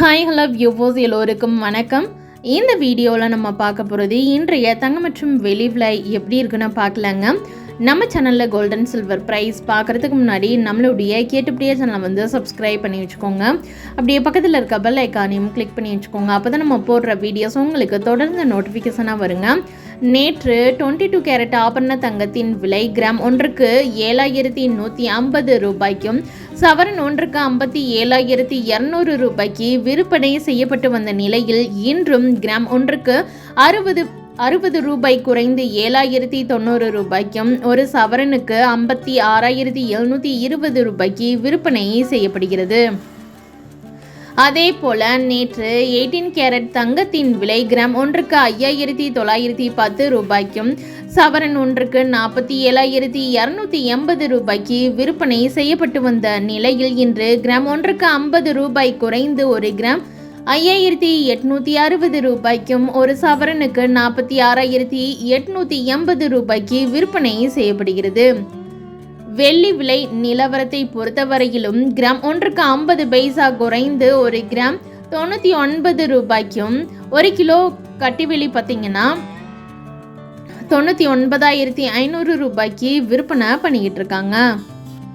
Hi hello வியூவோஸ் எல்லோருக்கும் வணக்கம். இந்த வீடியோவில் நம்ம பார்க்க போகிறது இன்றைய தங்கம் மற்றும் வெளி விலை எப்படி இருக்குன்னு பார்க்கலாங்க. நம்ம சேனலில் கோல்டன் சில்வர் ப்ரைஸ் பார்க்குறதுக்கு முன்னாடி நம்மளுடைய கேட்டுப்படியே சேனலை வந்து சப்ஸ்கிரைப் பண்ணி வச்சுக்கோங்க. அப்படியே பக்கத்தில் இருக்க பெல் ஐக்கானையும் கிளிக் பண்ணி வச்சுக்கோங்க. அப்போ தான் நம்ம போடுற வீடியோஸ் உங்களுக்கு தொடர்ந்து நோட்டிஃபிகேஷனாக வருங்க. நேற்று டுவெண்ட்டி டூ கேரட் ஆபரண தங்கத்தின் விலை கிராம் ஒன்றுக்கு ஏழாயிரத்தி நூற்றி ஐம்பது ரூபாய்க்கும் சவரன் ஒன்றுக்கு ஐம்பத்தி ஏழாயிரத்தி இரநூறு ரூபாய்க்கு விற்பனை செய்யப்பட்டு வந்த நிலையில் இன்றும் கிராம் ஒன்றுக்கு அறுபது அறுபது ரூபாய் குறைந்து ஏழாயிரத்தி தொண்ணூறு ரூபாய்க்கும் ஒரு சவரனுக்கு ஐம்பத்தி ஆறாயிரத்தி எழுநூற்றி இருபது ரூபாய்க்கு விற்பனை செய்யப்படுகிறது. அதே போல நேற்று எயிட்டீன் கேரட் தங்கத்தின் விலை கிராம் ஒன்றுக்கு ஐயாயிரத்தி தொள்ளாயிரத்தி பத்து ரூபாய்க்கும் சவரன் ஒன்றுக்கு நாற்பத்தி ஏழாயிரத்தி இரநூத்தி எண்பது ரூபாய்க்கு விற்பனை செய்யப்பட்டு வந்த நிலையில் இன்று கிராம் ஒன்றுக்கு ஐம்பது ரூபாய் குறைந்து ஒரு கிராம் ஐயாயிரத்தி எட்நூத்தி அறுபது ரூபாய்க்கும் ஒரு சவரனுக்கு நாற்பத்தி ஆறாயிரத்தி எட்நூத்தி எண்பது ரூபாய்க்கு விற்பனை செய்யப்படுகிறது. வெள்ளி விலை நிலவரத்தை பொறுத்தவரையிலும் கிராம் ஒன்றுக்கு ஐம்பது பைசா குறைந்து ஒரு கிராம் தொண்ணூற்றி ஒன்பது ரூபாய்க்கும் ஒரு கிலோ கட்டிவெளி பார்த்தீங்கன்னா தொண்ணூற்றி ஒன்பதாயிரத்தி ஐநூறு ரூபாய்க்கு விற்பனை பண்ணிக்கிட்டு இருக்காங்க.